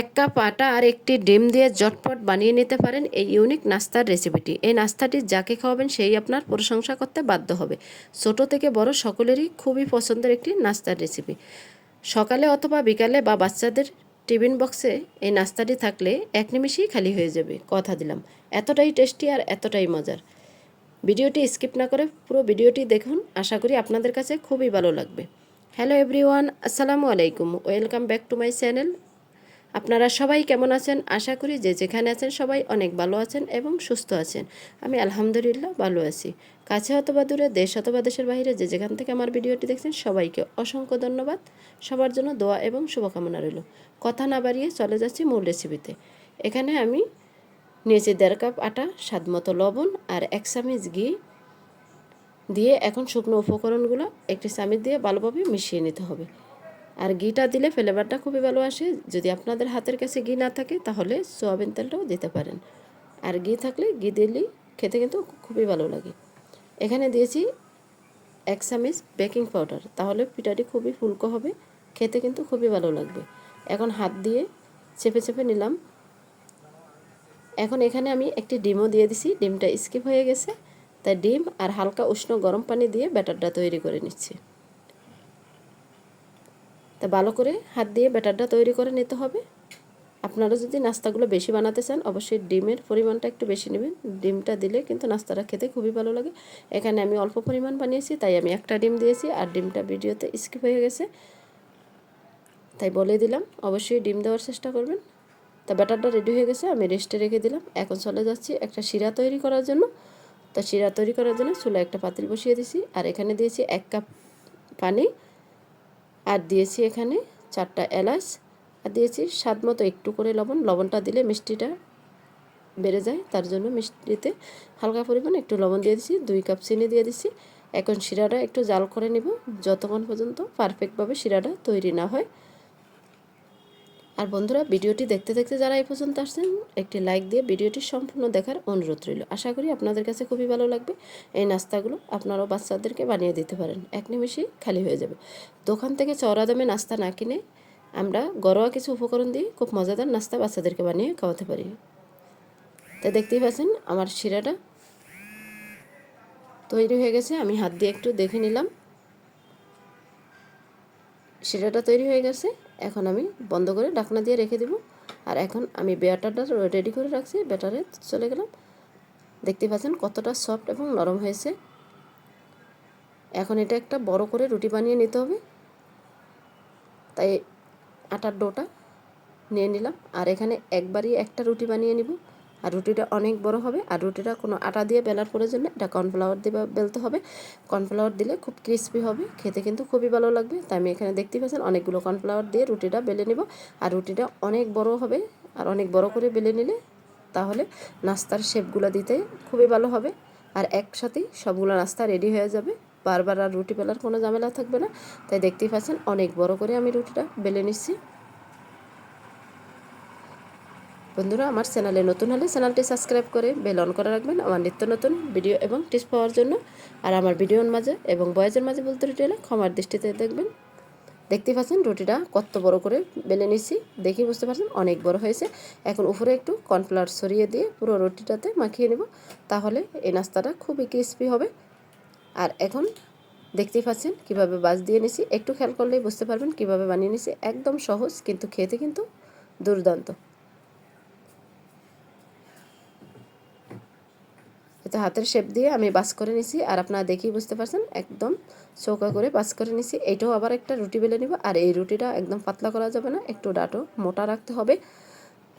এক কাপ আটা আর একটি ডিম দিয়ে জটপট বানিয়ে নিতে পারেন এই ইউনিক নাস্তার রেসিপিটি। এই নাস্তাটি যাকে খাওয়াবেন সেই আপনার প্রশংসা করতে বাধ্য হবে। ছোট থেকে বড় সকলেরই খুবই পছন্দের একটি নাস্তার রেসিপি। সকালে অথবা বিকালে বা বাচ্চাদের টিফিন বক্সে এই নাস্তাটি থাকলে এক নিমিষেই খালি হয়ে যাবে, কথা দিলাম। এতটাই টেস্টি আর এতটাই মজার। ভিডিওটি স্কিপ না করে পুরো ভিডিওটি দেখুন, আশা করি আপনাদের কাছে খুবই ভালো লাগবে। হ্যালো এভরিওয়ান, আসসালামু আলাইকুম। Welcome back to my channel. আপনারা সবাই কেমন আছেন? আশা করি যে যেখানে আছেন সবাই অনেক ভালো আছেন এবং সুস্থ আছেন। আমি আলহামদুলিল্লাহ ভালো আছি। কাছে অথবা দূরে, দেশ অথবা দেশের বাইরে, যে যেখান থেকে আমার ভিডিওটি দেখছেন, সবাইকে অসংখ্য ধন্যবাদ। সবার জন্য দোয়া এবং শুভকামনা রইল। কথা না বাড়িয়ে চলে যাচ্ছি মূল রেসিপিতে এখানে আমি নিয়েছি দেড় কাপ আটা, স্বাদ মতো লবণ আর এক চামচ ঘি দিয়ে এখন শুকনো উপকরণগুলো একটি চামচ দিয়ে ভালোভাবে মিশিয়ে নিতে হবে। আর ঘিটা দিলে ফ্লেভারটা খুবই ভালো আসে। যদি আপনাদের হাতের কাছে ঘি না থাকে, তাহলে সোয়াবিন তেলটাও দিতে পারেন। আর ঘি থাকলে ঘি দিলেই খেতে কিন্তু খুবই ভালো লাগে। এখানে দিয়েছি এক চামচ বেকিং পাউডার। তাহলে পিঠাটি খুবই ফুলকো হবে, খেতে কিন্তু খুবই ভালো লাগবে। এখন হাত দিয়ে চেপে চেপে নিলাম। এখন এখানে আমি একটি ডিমও দিয়ে দিছি। ডিমটা স্কিপ হয়ে গেছে। তাই ডিম আর হালকা উষ্ণ গরম পানি দিয়ে ব্যাটারটা তৈরি করে নিচ্ছি। তা ভালো করে হাত দিয়ে ব্যাটারটা তৈরি করে নিতে হবে। আপনারা যদি নাস্তাগুলো বেশি বানাতে চান, অবশ্যই ডিমের পরিমাণটা একটু বেশি নেবেন। ডিমটা দিলে কিন্তু নাস্তাটা খেতে খুবই ভালো লাগে। এখানে আমি অল্প পরিমাণ বানিয়েছি, তাই আমি একটা ডিম দিয়েছি আর ডিমটা ভিডিওতে স্কিপ হয়ে গেছে। তাই বলে দিলাম, অবশ্যই ডিম দেওয়ার চেষ্টা করবেন। তা ব্যাটারটা রেডি হয়ে গেছে, আমি রেস্টে রেখে দিলাম। এখন চলে যাচ্ছি একটা শিরা তৈরি করার জন্য। তা শিরা তৈরি করার জন্য চুলা একটা পাতিল বসিয়ে দিয়েছি আর এখানে দিয়েছি এক কাপ পানি। আর দিয়েছি এখানে চারটা এলাচ। আর দিয়েছি স্বাদ মতো একটু করে লবণ। লবণটা দিলে মিষ্টিটা বেড়ে যায়, তার জন্য মিষ্টিতে হালকা পরিমাণ একটু লবণ দিয়ে দিচ্ছি দুই কাপ চিনি দিয়ে দিচ্ছি এখন শিরাটা একটু জাল করে নিব। যতক্ষণ পর্যন্ত পারফেক্টভাবে শিরাটা তৈরি না হয় আর বন্ধুরা, ভিডিওটি দেখতে দেখতে যারা এই পর্যন্ত আসছেন, একটি লাইক দিয়ে ভিডিওটি সম্পূর্ণ দেখার অনুরোধ রইল। আশা করি আপনাদের কাছে খুবই ভালো লাগবে। এই নাস্তাগুলো আপনারাও বাচ্চাদেরকে বানিয়ে দিতে পারেন। এক নিমিষেই খালি হয়ে যাবে। দোকান থেকে চওড়া দামে নাস্তা না কিনে আমরা ঘরোয়া কিছু উপকরণ দিয়ে খুব মজাদার নাস্তা বাচ্চাদেরকে বানিয়ে খাওয়াতে পারি। তো দেখতেই পাচ্ছেন, আমার শিরাটা তৈরি হয়ে গেছে। আমি হাত দিয়ে একটু দেখে নিলাম। শিরাটা তৈরি হয়ে গেছে। এখন আমি বন্ধ করে ঢাকনা দিয়ে রেখে দিব। আর এখন আমি ব্যাটারটা রেডি করে রাখছি ব্যাটারে চলে গেলাম। দেখতে পাচ্ছেন কতটা সফট এবং নরম হয়েছে। এখন এটা একটা বড় করে রুটি বানিয়ে নিতে হবে। তাই আটার ডোটা নিয়ে নিলাম। আর এখানে একবারই একটা রুটি বানিয়ে নিব। আর রুটিটা অনেক বড় হবে। আর রুটিটা কোনো আটা দিয়ে বেলার প্রয়োজন নেই এটা কর্নফ্লাওয়ার দিয়ে বেলতে হবে। কর্নফ্লাওয়ার দিলে খুব ক্রিস্পি হবে, খেতে কিন্তু খুবই ভালো লাগবে। তাই আমি এখানে দেখতে পাচ্ছেন অনেকগুলো কর্নফ্লাওয়ার দিয়ে রুটিটা বেলে নিব। আর রুটিটা অনেক বড় হবে, আর অনেক বড় করে বেলে নিলে তাহলে নাস্তার শেপগুলো দিতে খুবই ভালো হবে। আর একসাথেই সবগুলো নাস্তা রেডি হয়ে যাবে। বারবার আর রুটি বেলার কোনো ঝামেলা থাকবে না। তাই দেখতেই পাচ্ছেন অনেক বড় করে আমি রুটিটা বেলে নিচ্ছি। বন্ধুরা, আমার চ্যানেলে নতুন হলে চ্যানেলটি সাবস্ক্রাইব করে বেল অন করে রাখবেন, আমার নিত্য নতুন ভিডিও এবং টিপস পাওয়ার জন্য। আর আমার ভিডিওর মাঝে এবং বয়েজের মাঝে বলতে রুটি হলে ক্ষমার দৃষ্টিতে দেখবেন। দেখতে পাচ্ছেন, রুটিটা কত বড় করে বেলে নিচ্ছি। দেখি বুঝতে পারছেন, অনেক বড় হয়েছে। এখন উপরে একটু কর্নফ্লাওয়ার সরিয়ে দিয়ে পুরো রুটিটাতে মাখিয়ে নেব, তাহলে এই নাস্তাটা খুবই ক্রিস্পি হবে। আর এখন দেখতেই পাচ্ছেন, কীভাবে বাজ দিয়ে নিছি একটু খেয়াল করলেই বুঝতে পারবেন, কীভাবে বানিয়ে নিছি একদম সহজ, কিন্তু খেতে কিন্তু দুর্দান্ত। এতে হাতের শেপ দিয়ে আমি বাস করে নিছি। আর আপনারা দেখেই বুঝতে পারছেন, একদম চৌকা করে বাস করে নিছি। এইটাও আবার একটা রুটি বেলে নিব। আর এই রুটিটা একদম পাতলা করা যাবে না, একটু ডাটো মোটা রাখতে হবে।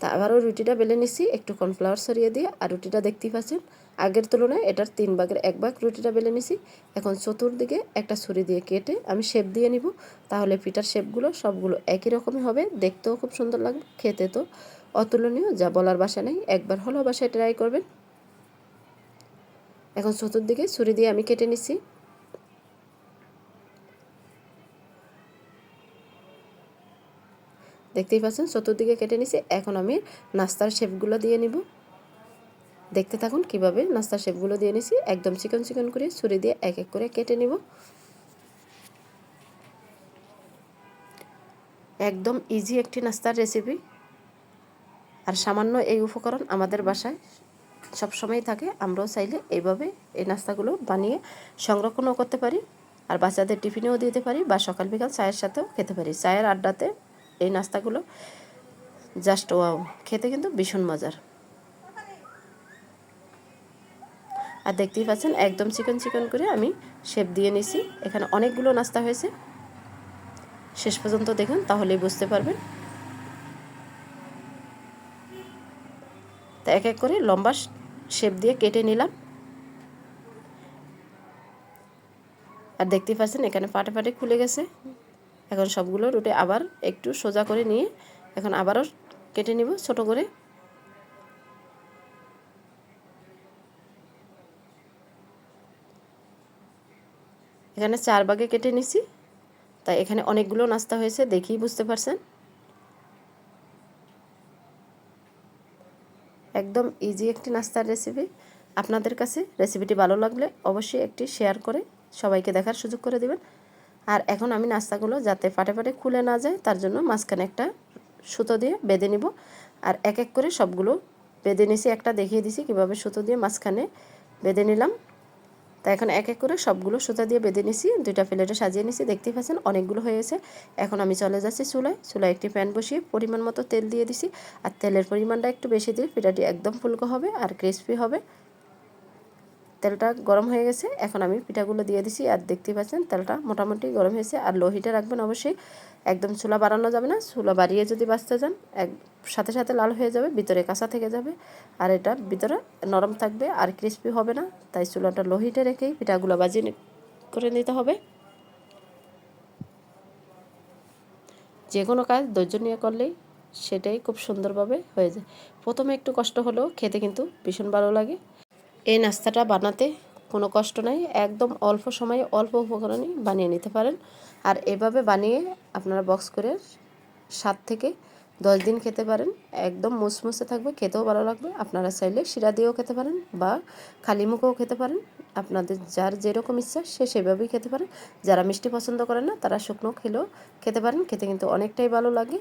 তা আবারও রুটিটা বেলে নিছি, একটু কর্নফ্লাওয়ার সরিয়ে দিয়ে। আর রুটিটা দেখতেই পাচ্ছেন, আগের তুলনায় এটার তিন ভাগের এক ভাগ রুটিটা বেলে নিছি। এখন চতুর্দিকে একটা ছুরি দিয়ে কেটে আমি শেপ দিয়ে নিব। তাহলে পিঠার শেপগুলো সবগুলো একই রকমই হবে। দেখতেও খুব সুন্দর লাগবে, খেতে তো অতুলনীয়, যা বলার বাসা নেই। একবার হলো বাসায় ট্রাই করবেন। এখন চতুর্দিকে ছুরি দিয়ে আমি কেটে নিচ্ছি দেখতেই পাচ্ছেন, চতুর্দিকে কেটে নিছি। এখন আমি নাস্তার শেপগুলো দিয়ে নিব। দেখতে থাকুন কীভাবে নাস্তার শেপগুলো দিয়ে নিছি। একদম চিকন চিকন করে ছুরি দিয়ে এক এক করে কেটে নিব। একদম ইজি একটি নাস্তার রেসিপি আর সামান্য এই উপকরণ আমাদের বাসায়। সবসময় থাকে, আমরাও চাইলে এইভাবে এই নাস্তাগুলো বানিয়ে সংরক্ষণও করতে পারি আর বাচ্চাদের টিফিনেও দিতে পারি বা সকাল বিকাল চায়ের সাথেও খেতে পারি। চায়ের আড্ডাতে এই নাস্তাগুলো জাস্ট ওয়াও খেতে কিন্তু ভীষণ মজার। আর দেখতেই পাচ্ছেন একদম চিকন চিকন করে আমি শেপ দিয়ে নিছি এখানে অনেকগুলো নাস্তা হয়েছে। শেষ পর্যন্ত দেখুন, তাহলেই বুঝতে পারবেন তা এক এক করে লম্বা শেপ দিয়ে কেটে নিলাম। আর দেখতেই পাচ্ছেন, এখানে পাটে পাটে খুলে গেছে। এখন সবগুলো রুটে আবার একটু সোজা করে নিয়ে এখন আবারও কেটে নিব ছোট করে। এখানে চার ভাগে কেটে নিছি। তাই এখানে অনেকগুলো নাস্তা হয়েছে, দেখেই বুঝতে পারছেন। একদম ইজি একটি নাস্তার রেসিপি আপনাদের কাছে রেসিপিটি ভালো লাগলে অবশ্যই একটি শেয়ার করে সবাইকে দেখার সুযোগ করে দেবেন। আর এখন আমি নাস্তাগুলো যাতে ফাটে ফাটে খুলে না যায়, তার জন্য মাঝখানে একটা সুতো দিয়ে বেঁধে নিব। আর এক এক করে সবগুলো বেঁধে নিছি, একটা দেখিয়ে দিছি কীভাবে সুতো দিয়ে মাঝখানে বেঁধে নিলাম। তা এখন এক এক করে সবগুলো সুতা দিয়ে বেঁধে নিছি, দুইটা প্লেটে সাজিয়ে নিছি। দেখতেই পাচ্ছেন অনেকগুলো হয়েছে। এখন আমি চলে যাচ্ছি চুলায়। চুলায় একটি প্যান বসিয়ে পরিমাণ মতো তেল দিয়ে দিছি। আর তেলের পরিমাণটা একটু বেশি দিই পিঠাটি একদম ফুলকো হবে আর ক্রিসপি হবে। তেলটা গরম হয়ে গেছে, এখন আমি পিঠাগুলো দিয়ে দিছি আর দেখতেই পাচ্ছেন তেলটা মোটামুটি গরম হয়েছে আর লো হিটে রাখবেন অবশ্যই, একদম চুলা বাড়ানো যাবে না চুলা বাড়িয়ে যদি বাঁচতে যান এক, সাথে সাথে লাল হয়ে যাবে, ভিতরে কাঁচা থেকে যাবে আর এটা ভিতরে নরম থাকবে আর ক্রিস্পি হবে না, তাই চুলাটা লো হিটে রেখেই পিঠাগুলো বাজিয়ে করে নিতে হবে। যে কোনো কাজ ধৈর্য নিয়ে করলেই সেটাই খুব সুন্দরভাবে হয়ে যায়। প্রথমে একটু কষ্ট হলেও খেতে কিন্তু ভীষণ ভালো লাগে। এই নাস্তাটা বানাতে কোনো কষ্ট নাই। একদম অল্প সময়ে অল্প উপকরণই বানিয়ে নিতে পারেন। আর এভাবে বানিয়ে আপনারা বক্স করে সাত থেকে দশ দিন খেতে পারেন। একদম মুসমুসে থাকবে, খেতেও ভালো লাগবে। আপনারা চাইলে শিরা দিয়েও খেতে পারেন বা খালি মুখেও খেতে পারেন। আপনাদের যার যেরকম ইচ্ছা সে সেভাবেই খেতে পারেন যারা মিষ্টি পছন্দ করেন না, তারা শুকনো খেলেও খেতে পারেন। খেতে কিন্তু অনেকটাই ভালো লাগে।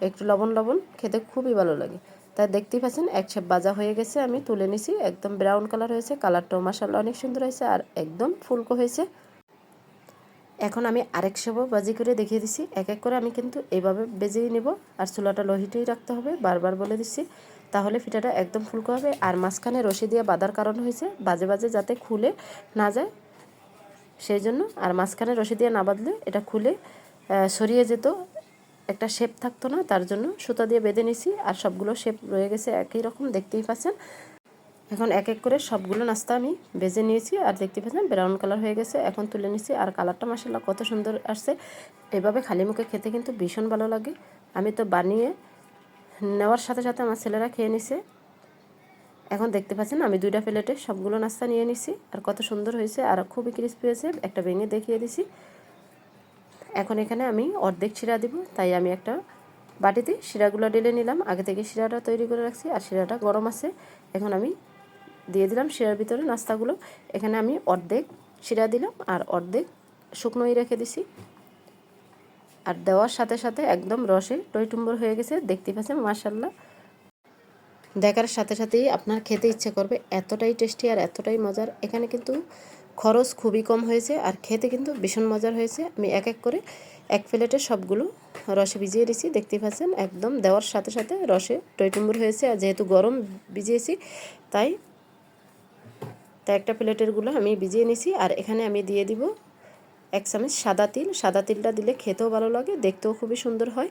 একটু লবণ লবণ খেতে খুবই ভালো লাগে। তাই দেখতেই পাচ্ছেন, এক শেপ বাজা হয়ে গেছে, আমি তুলে নিছি, একদম ব্রাউন কালার হয়েছে কালারটাও মাসাল্লাহ অনেক সুন্দর হয়েছে আর একদম ফুলকো হয়েছে। এখন আমি আরেক শেপও বাজি করে দেখিয়ে দিছি, এক এক করে আমি কিন্তু এইভাবে বেজেই নেব আর চুলাটা লোহিটেই রাখতে হবে, বারবার বলে দিচ্ছি, তাহলে ফিটাটা একদম ফুলকো হবে আর মাঝখানে রশি দিয়ে বাঁধার কারণ হয়েছে, বাজে বাজে যাতে খুলে না যায়, সেই জন্য আর মাঝখানে রশি দিয়ে না বাঁধলে এটা খুলে সরিয়ে যেত একটা শেপ থাকতো না, তার জন্য সুতা দিয়ে বেঁধে নিছি আর সবগুলো শেপ রয়ে গেছে একই রকম, দেখতেই পাচ্ছেন। এখন এক এক করে সবগুলো নাস্তা আমি বেজে নিয়েছি আর দেখতে পাচ্ছেন ব্রাউন কালার হয়ে গেছে। এখন তুলে নিছি আর কালারটা মাসাল্লাহ কত সুন্দর আসছে। এভাবে খালি মুখে খেতে কিন্তু ভীষণ ভালো লাগে। আমি তো বানিয়ে নেওয়ার সাথে সাথে আমার ছেলেরা খেয়ে নিছে। এখন দেখতে পাচ্ছেন আমি দুইটা প্লেটে সবগুলো নাস্তা নিয়ে নিছি আর কত সুন্দর হয়েছে আর খুবই ক্রিস্পি হয়েছে। একটা ভেঙে দেখিয়ে দিছি। এখন এখানে আমি অর্ধেক শিরা দিব, তাই আমি একটা বাটিতে শিরাগুলো ঢেলে নিলাম। আগে থেকে শিরাটা তৈরি করে রাখছি, আর শিরাটা গরম আছে। এখন আমি দিয়ে দিলাম শিরার ভিতরে নাস্তাগুলো। এখানে আমি অর্ধেক শিরা দিলাম, আর অর্ধেক শুকনোই রেখে দিছি। আর দেওয়ার সাথে সাথে একদম রসে টইটুম্বর হয়ে গেছে, দেখতে পাচ্ছেন মার্শাল্লাহ দেখার সাথে সাথেই আপনার খেতে ইচ্ছে করবে, এতটাই টেস্টি আর এতটাই মজার। এখানে কিন্তু খরচ খুবই কম হয়েছে আর খেতে কিন্তু ভীষণ মজার হয়েছে। আমি এক এক করে এক প্লেটে সবগুলো রসে ভিজিয়ে দিয়েছি। দেখতে পাচ্ছেন, একদম দেওয়ার সাথে সাথে রসে টইটুম্বুর হয়েছে। আর যেহেতু গরম ভিজিয়েছি, তাই তাই একটা প্লেটেরগুলো আমি ভিজিয়ে নিছি আর এখানে আমি দিয়ে দিব এক চামচ সাদা তিল। সাদা তিলটা দিলে খেতেও ভালো লাগে, দেখতেও খুবই সুন্দর হয়।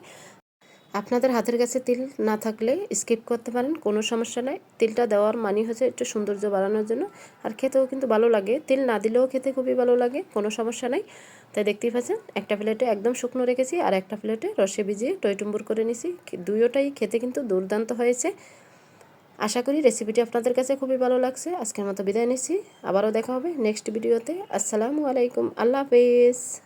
আপনাদের হাতের কাছে তিল না থাকলে স্কিপ করতে পারেন, কোনো সমস্যা নাই। তিলটা দেওয়ার মানি হচ্ছে একটু সৌন্দর্য বাড়ানোর জন্য। আর খেতেও কিন্তু ভালো লাগে। তিল না দিলেও খেতে খুবই ভালো লাগে, কোনো সমস্যা নাই। তাই দেখতেই পাচ্ছেন, একটা প্লেটে একদম শুকনো রেখেছি আর একটা প্লেটে রসে ভিজিয়ে টইটুম্বুর করে নিছি। দুইটাই খেতে কিন্তু দুর্দান্ত হয়েছে। আশা করি রেসিপিটি আপনাদের কাছে খুবই ভালো লাগছে। আজকের মতো বিদায় নিচ্ছি। আবারও দেখা হবে নেক্সট ভিডিওতে আসসালামু আলাইকুম। আল্লাহ হাফিজ।